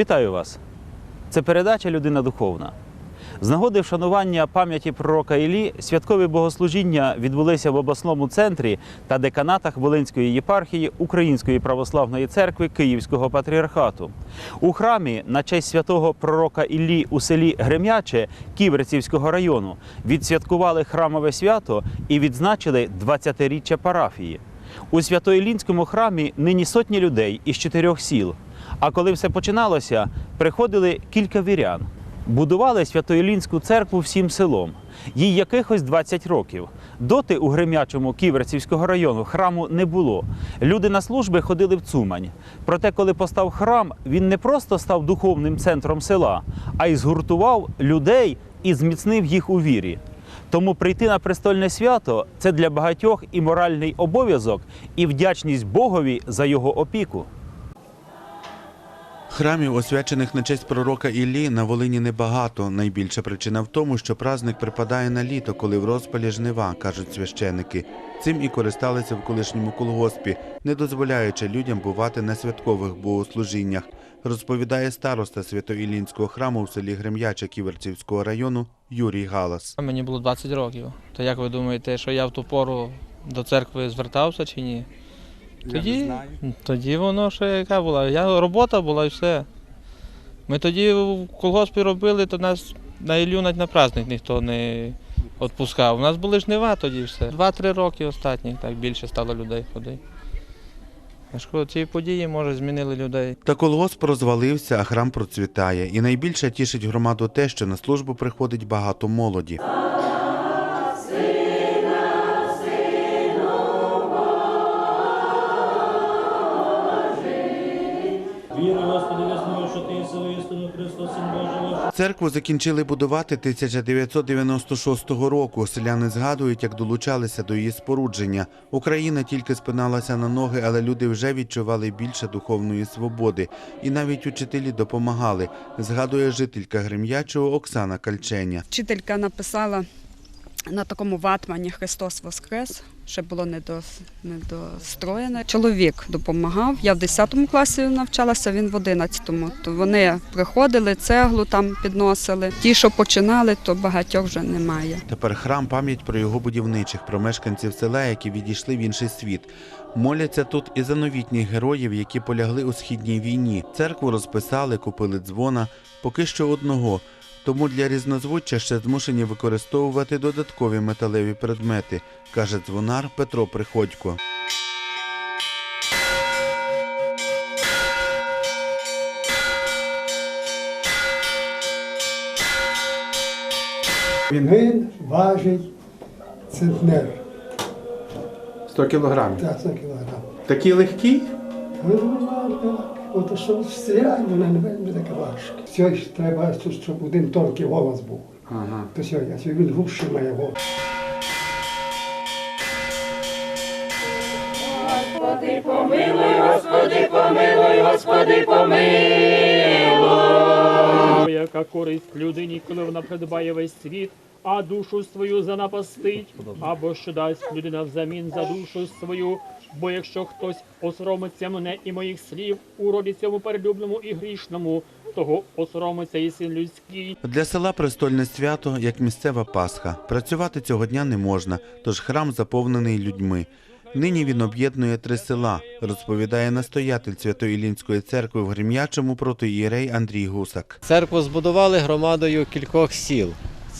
Вітаю вас! Це передача Людина Духовна. З нагоди вшанування пам'яті пророка Іллі святкові богослужіння відбулися в обласному центрі та деканатах Волинської єпархії Української православної церкви Київського патріархату. У храмі на честь святого пророка Іллі у селі Гремяче Ківерцівського району відсвяткували храмове свято і відзначили 20-річчя парафії. У Свято-Іллінському храмі нині сотні людей із чотирьох сіл. А коли все починалося, приходили кілька вірян. Будували Свято-Іллінську церкву всім селом. Їй якихось 20 років. Доти у Гремячому Ківерцівського району храму не було. Люди на служби ходили в Цумань. Проте, коли постав храм, він не просто став духовним центром села, а й згуртував людей і зміцнив їх у вірі. Тому прийти на престольне свято це для багатьох і моральний обов'язок, і вдячність Богові за його опіку. Храмів, освячених на честь пророка Іллі, на Волині небагато. Найбільша причина в тому, що праздник припадає на літо, коли в розпалі жнива, кажуть священики. Цим і користалися в колишньому колгоспі, не дозволяючи людям бувати на святкових богослужіннях, розповідає староста Свято-Іллінського храму в селі Грем'яча Ківерцівського району Юрій Галас. Мені було 20 років. То як ви думаєте, що я в ту пору до церкви звертався чи ні? Тоді, тоді воно ще яка була. Я, робота була і все. Ми тоді в колгоспі робили, то нас на Іллю навіть на праздник ніхто не відпускав. У нас були жнива тоді все. Два-три роки останні, так більше стало людей ходити. Ці події, може, змінили людей. Та колгосп розвалився, а храм процвітає. І найбільше тішить громаду те, що на службу приходить багато молоді. Церкву закінчили будувати 1996 року. Селяни згадують, як долучалися до її спорудження. Україна тільки спиналася на ноги, але люди вже відчували більше духовної свободи. І навіть учителі допомагали, згадує жителька Грем'ячого Оксана Кальченя. Вчителька написала на такому ватмані Христос Воскрес, ще було недо, недостроєне. Чоловік допомагав. Я в 10 класі навчалася, він в 11. То вони приходили, цеглу там підносили. Ті, що починали, то багатьох вже немає. Тепер храм пам'ять про його будівничих, про мешканців села, які відійшли в інший світ. Моляться тут і за новітніх героїв, які полягли у східній війні. Церкву розписали, купили дзвона, поки що одного. Тому для різнозвуччя ще змушені використовувати додаткові металеві предмети, каже дзвонар Петро Приходько. Він важить центнер, 100 кілограмів. та 100 кілограм. Такі легкі? Ну, От що стріляє, вона не така важка. Все ж треба, щоб один тонкий голос був. Ага. То все, я він губший має голос. Яка користь людині, коли вона придбає весь світ, а душу свою занапастить, або що дасть людина взамін за душу свою. Бо якщо хтось осоромиться мене і моїх слів у роді цьому перелюбному і грішному, того осоромиться і син людський. Для села престольне свято як місцева Пасха. Працювати цього дня не можна, тож храм заповнений людьми. Нині він об'єднує три села, розповідає настоятель Свято-Іллінської церкви в Грем'ячому протоієрей Андрій Гусак. Церкву збудували громадою кількох сіл.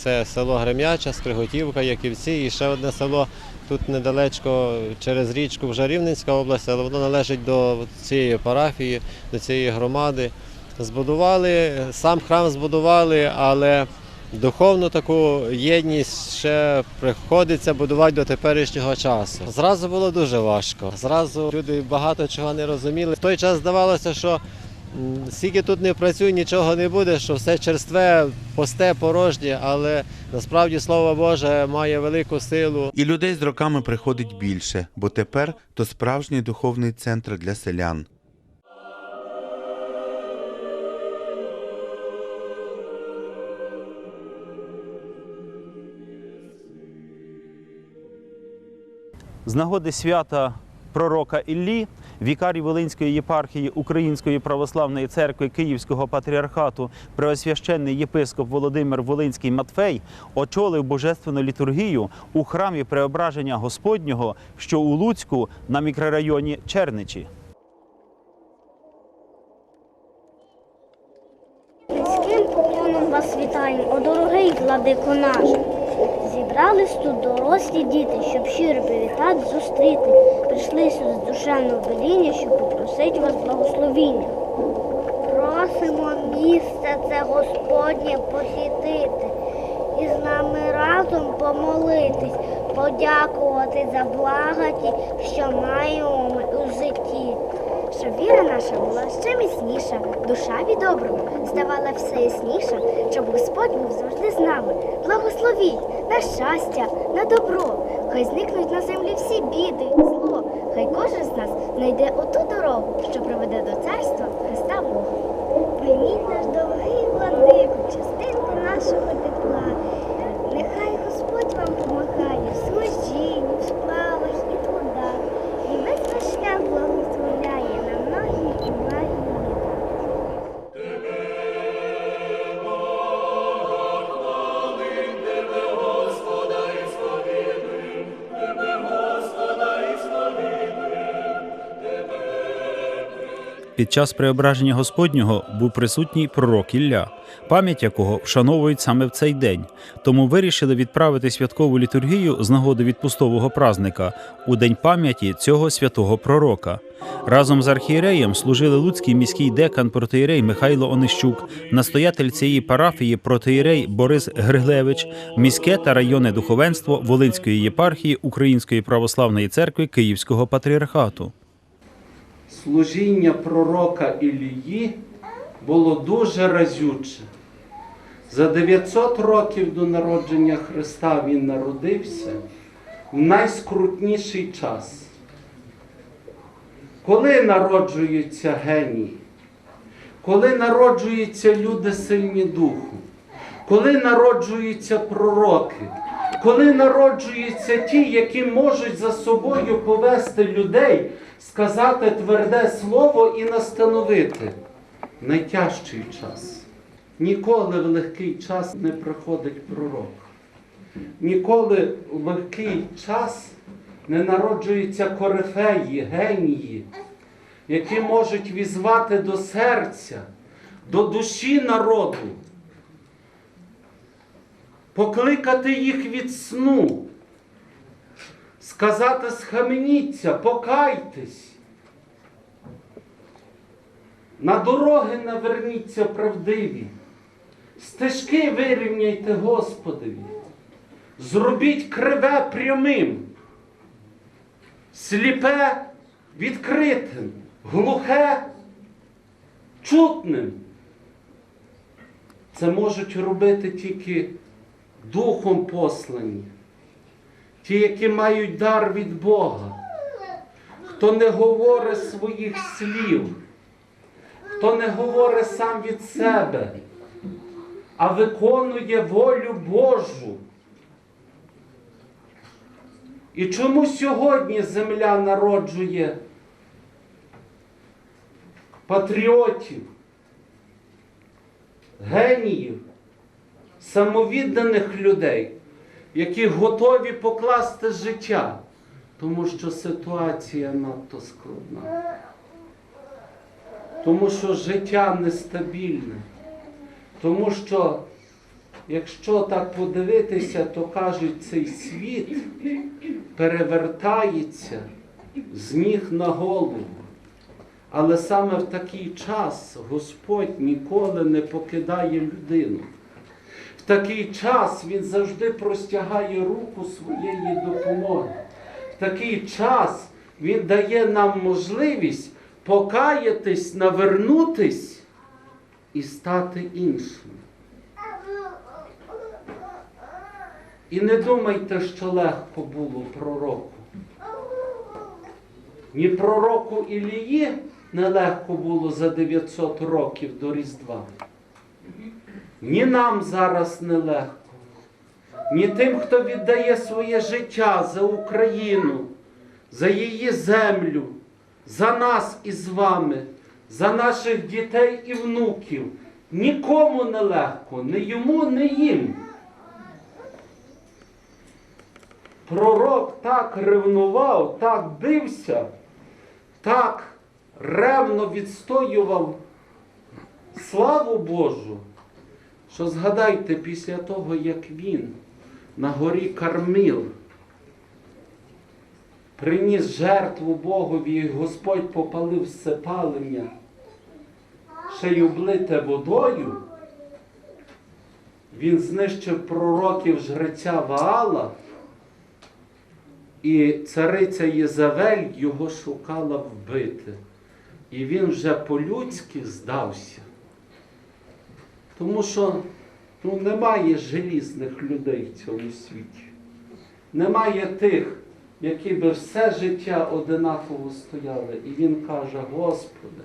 Це село Грем'яча, Скриготівка, Яківці і ще одне село тут недалечко через річку вже Рівненська область, але воно належить до цієї парафії, до цієї громади. Збудували, сам храм збудували, але духовну таку єдність ще приходиться будувати до теперішнього часу. Зразу було дуже важко. Зразу люди багато чого не розуміли. В той час здавалося, що Скільки тут не працює, нічого не буде, що все черстве, пусте, порожнє, але насправді Слово Боже має велику силу. І людей з роками приходить більше, бо тепер то справжній духовний центр для селян. З нагоди свята пророка Іллі, вікарій Волинської єпархії Української православної церкви Київського патріархату, преосвященний єпископ Володимир Волинський Матфей очолив божественну літургію у храмі Преображення Господнього, що у Луцьку на мікрорайоні Черничі. Низьким поклоном вас вітаємо, о дорогий владико наш. Зібрались тут дорослі діти, щоб щиро привітати, зустріти. Прийшли сюди з душевного веління, щоб попросити вас благословіння. Просимо місце це Господнє посітити і з нами разом помолитись, подякувати за благоті, що маємо ми у житті. Щоб віра наша була ще міцніша, душа від доброго ставала все ясніша, щоб Господь був завжди з нами. Благословіть на щастя, на добро. Хай зникнуть на землі всі біди, зло. Хай кожен з нас знайде оту дорогу, що приведе до царства Христа Бога. Прийміть наш довгий владику, частинку нашого Під час преображення Господнього був присутній пророк Ілля, пам'ять якого вшановують саме в цей день. Тому вирішили відправити святкову літургію з нагоди відпустового празника у день пам'яті цього святого пророка. Разом з архієреєм служили Луцький міський декан протиєрей Михайло Онищук, настоятель цієї парафії протиєрей Борис Григлевич, міське та районне духовенство Волинської єпархії Української православної церкви Київського патріархату. Служіння пророка Ілії було дуже разюче. За 900 років до народження Христа він народився в найскрутніший час. Коли народжуються генії, коли народжуються люди сильні духу, коли народжуються пророки, коли народжуються ті, які можуть за собою повести людей, сказати тверде слово і настановити найтяжчий час. Ніколи в легкий час не приходить пророк. Ніколи в легкий час не народжуються корифеї, генії, які можуть візвати до серця, до душі народу, покликати їх від сну, сказати схаменіться, покайтесь. На дороги наверніться правдиві, стежки вирівняйте Господові, зробіть криве прямим, сліпе відкритим, глухе чутним. Це можуть робити тільки духом послані, ті, які мають дар від Бога, хто не говорить своїх слів, хто не говорить сам від себе, а виконує волю Божу. І чому сьогодні земля народжує патріотів, геніїв, самовідданих людей, які готові покласти життя, тому що ситуація надто складна. Тому що життя нестабільне. Тому що, якщо так подивитися, то кажуть, цей світ перевертається з ніг на голову. Але саме в такий час Господь ніколи не покидає людину. Такий час Він завжди простягає руку своєї допомоги. В такий час Він дає нам можливість покаятись, навернутись і стати іншим. І не думайте, що легко було пророку. Ні пророку Ілії нелегко було за 900 років до Різдва. Ні нам зараз нелегко, ні тим, хто віддає своє життя за Україну, за її землю, за нас із вами, за наших дітей і внуків. Нікому не легко, ні йому, ні їм. Пророк так ревнував, так бився, так ревно відстоював славу Божу, що згадайте після того, як він на горі Карміл приніс жертву Богові, і Господь попалив все палення, ще й облите водою, він знищив пророків жреця Ваала, і цариця Єзавель його шукала вбити. І він вже по-людськи здався. Тому що ну, немає желізних людей в цьому світі. Немає тих, які би все життя одинаково стояли. І він каже, Господи,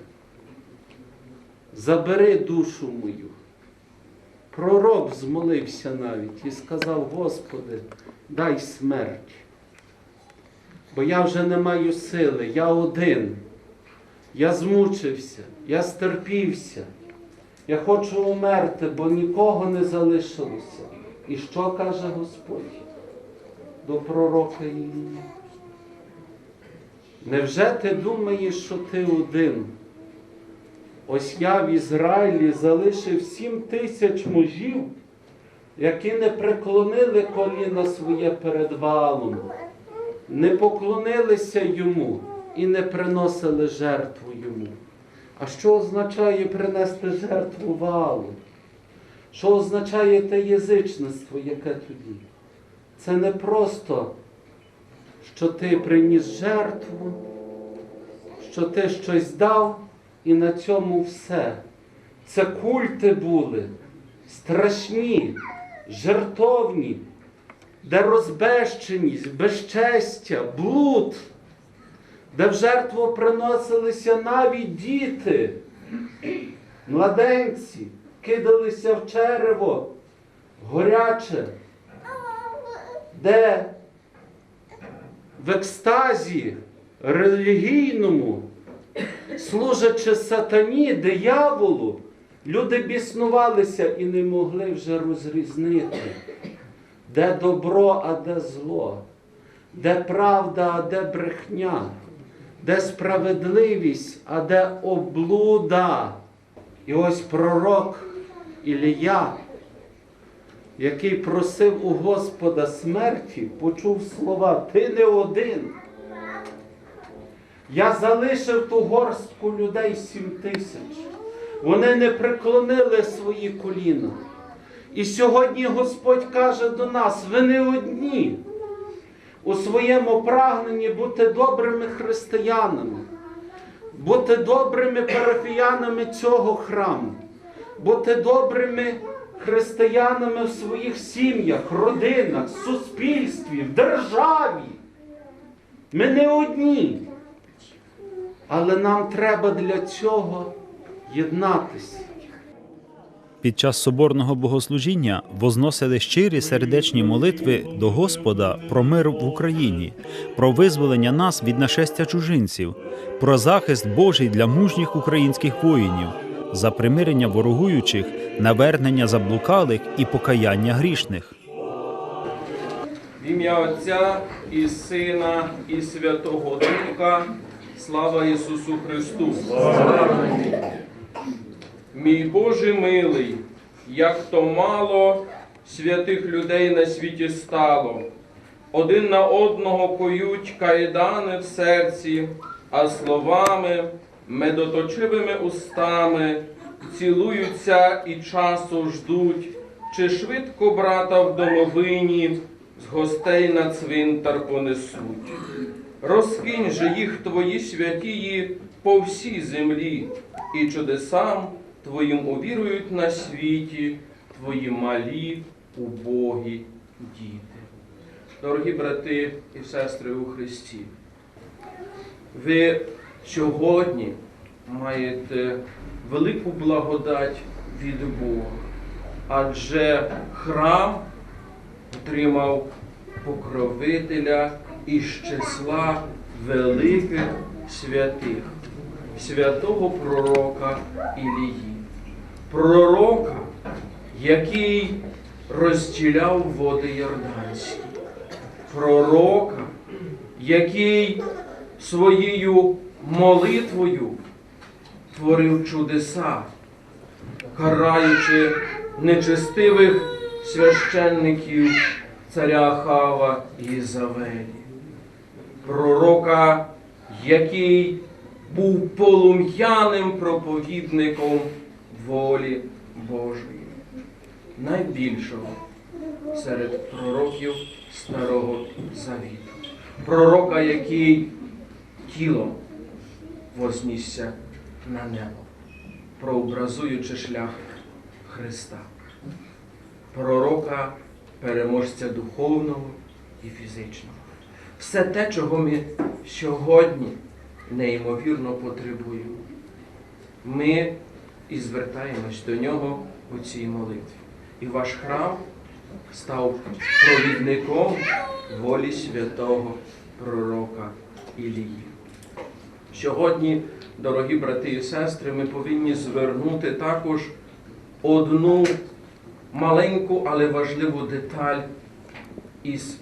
забери душу мою. Пророк змолився навіть і сказав, Господи, дай смерть. Бо я вже не маю сили, я один. Я змучився, я стерпівся. Я хочу умерти, бо нікого не залишилося. І що каже Господь до пророка Іллі? Невже ти думаєш, що ти один? Ось я в Ізраїлі залишив сім тисяч мужів, які не преклонили коліна своє перед валом, не поклонилися йому і не приносили жертву йому. А що означає принести жертву валу? Що означає те язичництво, яке тоді? Це не просто, що ти приніс жертву, що ти щось дав і на цьому все. Це культи були страшні, жертовні, де розбещеність, безчестя, блуд де в жертву приносилися навіть діти, младенці, кидалися в черево горяче, де в екстазі релігійному, служачи сатані, дияволу, люди біснувалися і не могли вже розрізнити, де добро, а де зло, де правда, а де брехня де справедливість, а де облуда. І ось пророк Ілія, який просив у Господа смерті, почув слова, ти не один. Я залишив ту горстку людей сім тисяч. Вони не преклонили свої коліна. І сьогодні Господь каже до нас, ви не одні у своєму прагненні бути добрими християнами, бути добрими парафіянами цього храму, бути добрими християнами в своїх сім'ях, родинах, суспільстві, в державі. Ми не одні. Але нам треба для цього єднатися. Під час соборного богослужіння возносили щирі сердечні молитви до Господа про мир в Україні, про визволення нас від нашестя чужинців, про захист Божий для мужніх українських воїнів, за примирення ворогуючих, навернення заблукалих і покаяння грішних. В ім'я Отця і Сина, і Святого Духа. Слава Ісусу Христу! Мій Боже милий, як то мало святих людей на світі стало. Один на одного коють кайдани в серці, а словами, медоточивими устами цілуються і часу ждуть, чи швидко брата в домовині з гостей на цвинтар понесуть. Розкинь же їх твої святії по всій землі, і чудесам Твоїм увірують на світі Твої малі, убогі діти. Дорогі брати і сестри у Христі, ви сьогодні маєте велику благодать від Бога, адже храм отримав покровителя із числа великих святих, святого пророка Ілії. Пророка, який розділяв води Йорданські. Пророка, який своєю молитвою творив чудеса, караючи нечестивих священників царя Ахава і Ізавелі. Пророка, який був полум'яним проповідником волі Божої, найбільшого серед пророків Старого Завіту. Пророка, який тілом вознісся на небо, прообразуючи шлях Христа. Пророка, переможця духовного і фізичного. Все те, чого ми сьогодні неймовірно потребуємо. Ми і звертаємось до нього у цій молитві. І ваш храм став провідником волі святого пророка Ілії. Сьогодні, дорогі брати і сестри, ми повинні звернути також одну маленьку, але важливу деталь із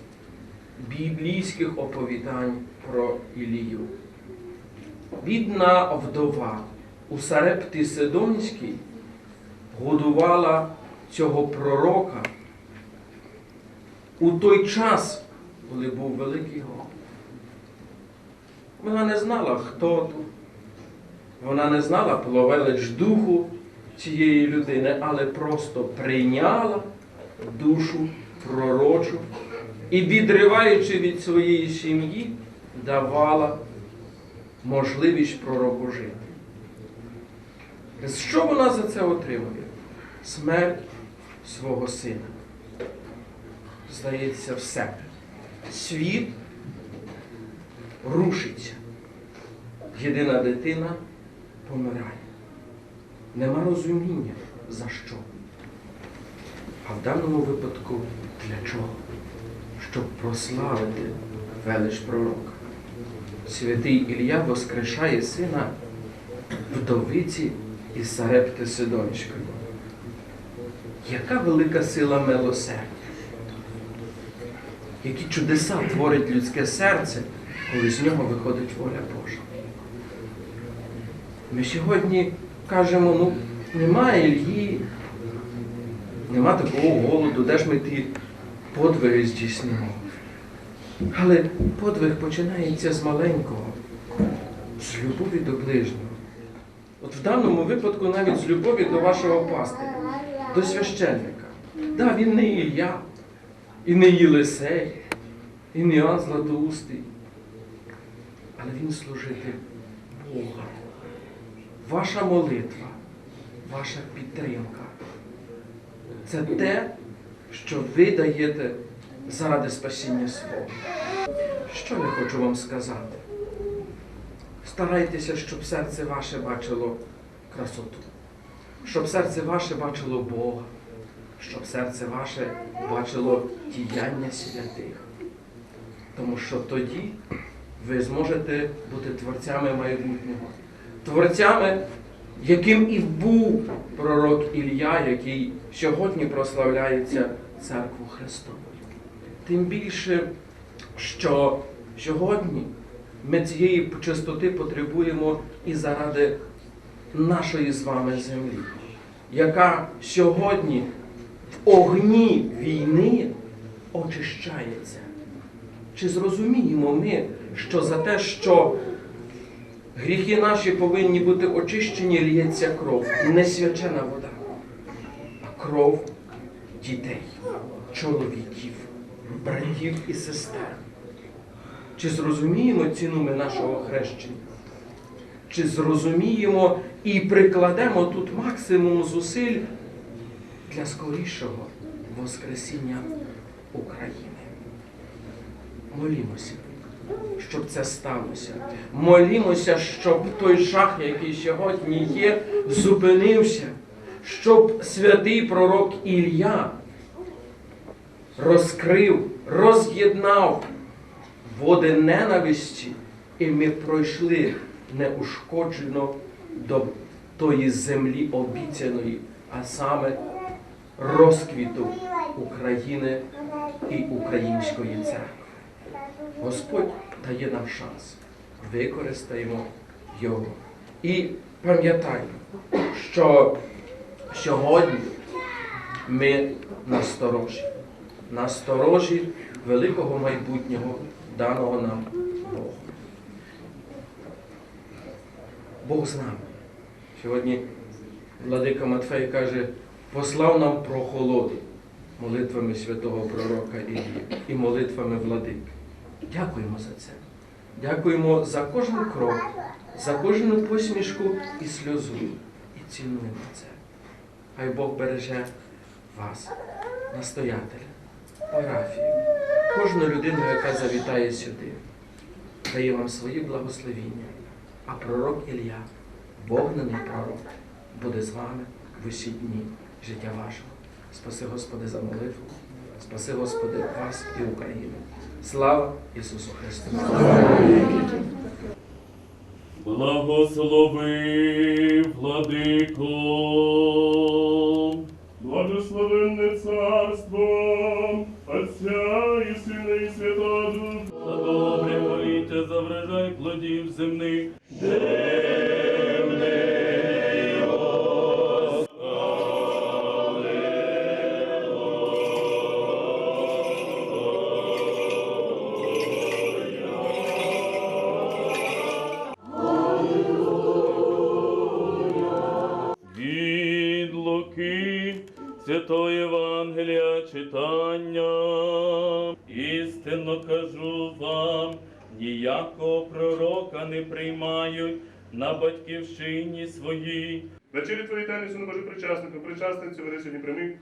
біблійських оповідань про Ілію. Бідна вдова у Сарепті Сидонській годувала цього пророка у той час, коли був великий голод. Вона не знала, хто то. Вона не знала про велич духу цієї людини, але просто прийняла душу пророчу і, відриваючи від своєї сім'ї, давала можливість пророку жити. Що вона за це отримує? Смерть свого сина. Здається, все. Світ рушиться. Єдина дитина помирає. Нема розуміння за що. А в даному випадку для чого? Щоб прославити велич пророка. Святий Ілля воскрешає сина вдовиці із Сарепти Сидонської. Яка велика сила милосердя? Які чудеса творить людське серце, коли з нього виходить воля Божа. Ми сьогодні кажемо, ну, немає Ільї, нема такого голоду, де ж ми ті подвиги здійснимо. Але подвиг починається з маленького, з любові до ближнього. От в даному випадку навіть з любові до вашого пастиря, до священника. Да, він не Ілля, і не Єлисей, і не Іоанн Златоустий. Але він служитель Бога. Ваша молитва, ваша підтримка. Це те, що ви даєте заради спасіння свого. Що я хочу вам сказати? Старайтеся, щоб серце ваше бачило красоту, щоб серце ваше бачило Бога, щоб серце ваше бачило діяння святих. Тому що тоді ви зможете бути творцями майбутнього, творцями, яким і був пророк Ілля, який сьогодні прославляється церкву Христовою. Тим більше, що сьогодні ми цієї чистоти потребуємо і заради нашої з вами землі, яка сьогодні в огні війни очищається. Чи зрозуміємо ми, що за те, що гріхи наші повинні бути очищені, лється кров, не свячена вода, а кров дітей, чоловіків, братів і сестер. Чи зрозуміємо ціну ми нашого хрещення? Чи зрозуміємо і прикладемо тут максимум зусиль для скорішого Воскресіння України? Молімося, щоб це сталося. Молімося, щоб той жах, який сьогодні є, зупинився, щоб святий пророк Ілля розкрив, роз'єднав води ненависті і ми пройшли неушкоджено до тої землі обіцяної, а саме розквіту України і української церкви. Господь дає нам шанс. Використаємо його. І пам'ятаємо, що сьогодні ми насторожі. Насторожі великого майбутнього, даного нам Богом. Бог з нами. Сьогодні владика Матфей каже, послав нам прохолоду молитвами святого пророка Іллі і молитвами владики. Дякуємо за це. Дякуємо за кожен крок, за кожну посмішку і сльозу. І цінуємо це. Хай Бог береже вас, настоятеля, парафію, кожну людину, яка завітає сюди, дає вам свої благословіння. А пророк Ілля, вогнений пророк, буде з вами в усі дні життя вашого. Спаси Господи за молитву, спаси Господи вас і Україну. Слава Ісусу Христу! Благослови, владико, благословенне царство, Отця і Сина і Святого Духа. За добре поліття, за врожай плодів земних. Ніякого пророка не приймають на батьківщині своїй. Вечері твої тайні на Божий причаснику, причасницю веди сьогодні прямий.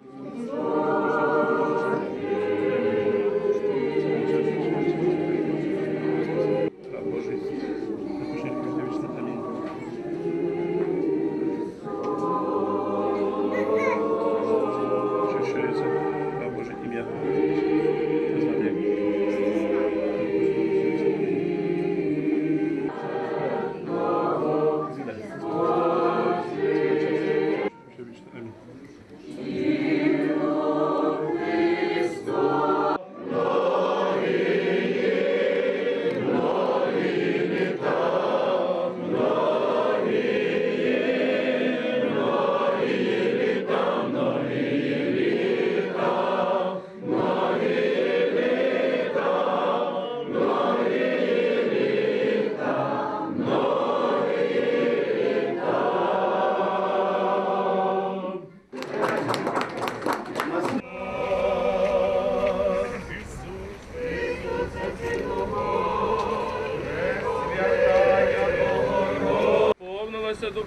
Божий.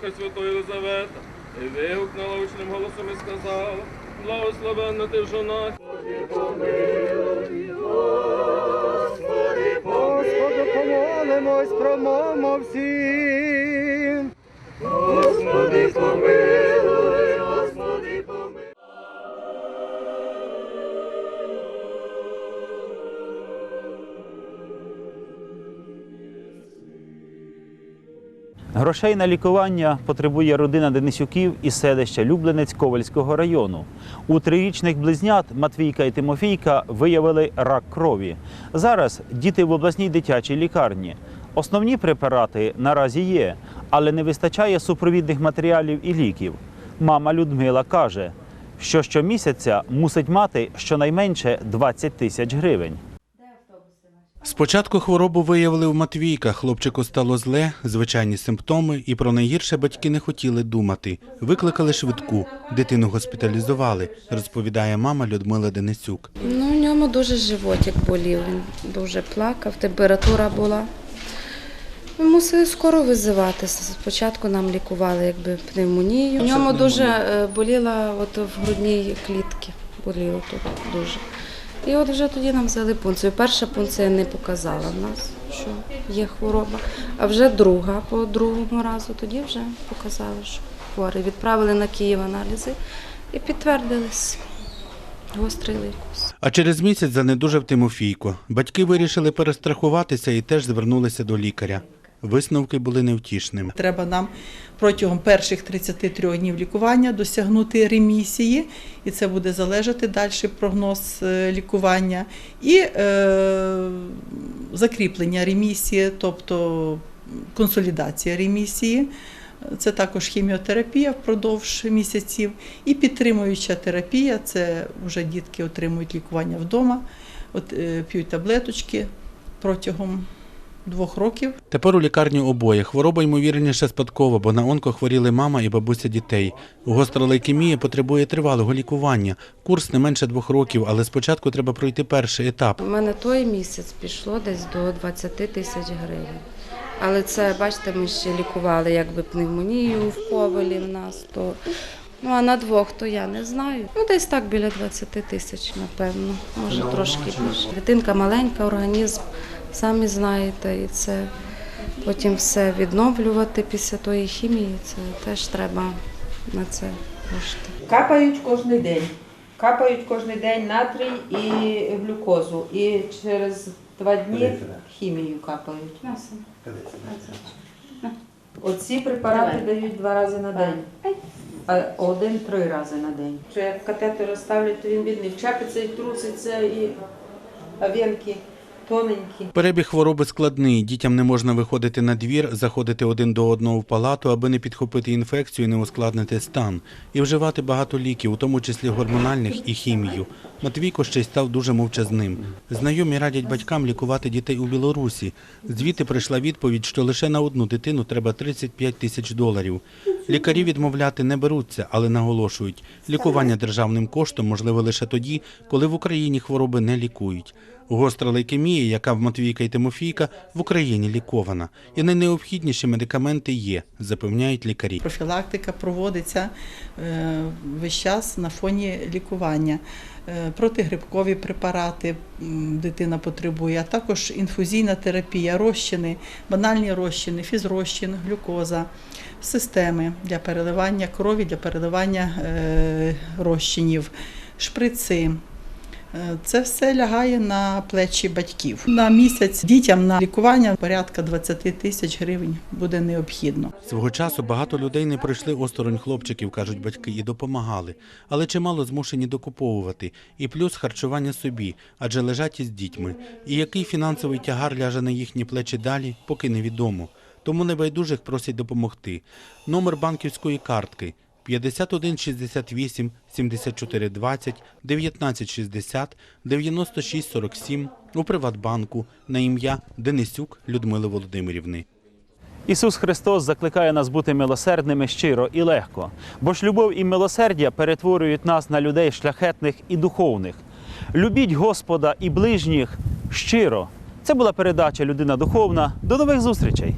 Духа Святого Єлизавета, і вигукнула учним голосом і сказала, благословенна ти в жонах. Господи, помолимось, промовмо всім. Господи, помилуй, Грошей на лікування потребує родина Денисюків із селища Люблинець Ковальського району. У трирічних близнят Матвійка і Тимофійка виявили рак крові. Зараз діти в обласній дитячій лікарні. Основні препарати наразі є, але не вистачає супровідних матеріалів і ліків. Мама Людмила каже, що щомісяця мусить мати щонайменше 20 тисяч гривень. Спочатку хворобу виявили в Матвійка. Хлопчику стало зле, звичайні симптоми, і про найгірше батьки не хотіли думати. Викликали швидку. Дитину госпіталізували, розповідає мама Людмила Денисюк. Ну, у ньому дуже животик болів, він дуже плакав, температура була. Ми мусили скоро визивати. Спочатку нам лікували якби пневмонію. У ньому дуже е, боліла от в грудній клітці, боліло тут дуже. І от вже тоді нам взяли пункцію. Перша пункція не показала в нас, що є хвороба, а вже друга по другому разу тоді вже показали, що хворий. Відправили на Київ аналізи і підтвердились гострий лейкоз. А через місяць занедужав Тимофійко. Батьки вирішили перестрахуватися і теж звернулися до лікаря. Висновки були невтішними. Треба нам протягом перших 33 днів лікування досягнути ремісії, і це буде залежати далі прогноз е, лікування, і е, закріплення ремісії, тобто консолідація ремісії. Це також хіміотерапія впродовж місяців і підтримуюча терапія. Це вже дітки отримують лікування вдома, от, е, п'ють таблеточки протягом двох років. Тепер у лікарні обоє. Хвороба ймовірніше спадкова, бо на онко хворіли мама і бабуся дітей. Гостра лейкемія потребує тривалого лікування. Курс не менше двох років, але спочатку треба пройти перший етап. У мене той місяць пішло десь до 20 тисяч гривень. Але це, бачите, ми ще лікували якби пневмонію в ковелі в нас, то ну а на двох то я не знаю. Ну, десь так біля 20 тисяч, напевно, може трошки більше. Дитинка маленька, організм, самі знаєте, і це потім все відновлювати після тої хімії. Це теж треба на це кошти. Капають кожен день. Капають кожен день натрій і глюкозу. І через два дні хімію капають. Оці препарати дають два рази на день, а один три рази на день. Що як катетер ставлять, то він бідний вчепиться і труситься, і а венки тоненькі. Перебіг хвороби складний. Дітям не можна виходити на двір, заходити один до одного в палату, аби не підхопити інфекцію і не ускладнити стан. І вживати багато ліків, у тому числі гормональних і хімію. Матвійко ще й став дуже мовчазним. Знайомі радять батькам лікувати дітей у Білорусі. Звідти прийшла відповідь, що лише на одну дитину треба 35 тисяч доларів. Лікарі відмовляти не беруться, але наголошують, лікування державним коштом можливе лише тоді, коли в Україні хвороби не лікують. Гостра лейкемія, яка в Матвійка і Тимофійка, в Україні лікована. І найнеобхідніші медикаменти є, запевняють лікарі. Профілактика проводиться е, весь час на фоні лікування. Е, Протигрибкові препарати дитина потребує, а також інфузійна терапія, розчини, банальні розчини, фізрозчин, глюкоза, системи для переливання крові, для переливання е, розчинів, шприци. Е, Це все лягає на плечі батьків. На місяць дітям на лікування порядка 20 тисяч гривень буде необхідно. Свого часу багато людей не пройшли осторонь хлопчиків, кажуть батьки, і допомагали, але чимало змушені докуповувати. І плюс харчування собі, адже лежать із дітьми. І який фінансовий тягар ляже на їхні плечі далі, поки невідомо. Тому небайдужих просять допомогти. Номер банківської картки 51 68 74 20 19 60 96 47 у Приватбанку на ім'я Денисюк Людмили Володимирівни. Ісус Христос закликає нас бути милосердними щиро і легко, бо ж любов і милосердя перетворюють нас на людей шляхетних і духовних. Любіть Господа і ближніх щиро. Це була передача Людина Духовна. До нових зустрічей!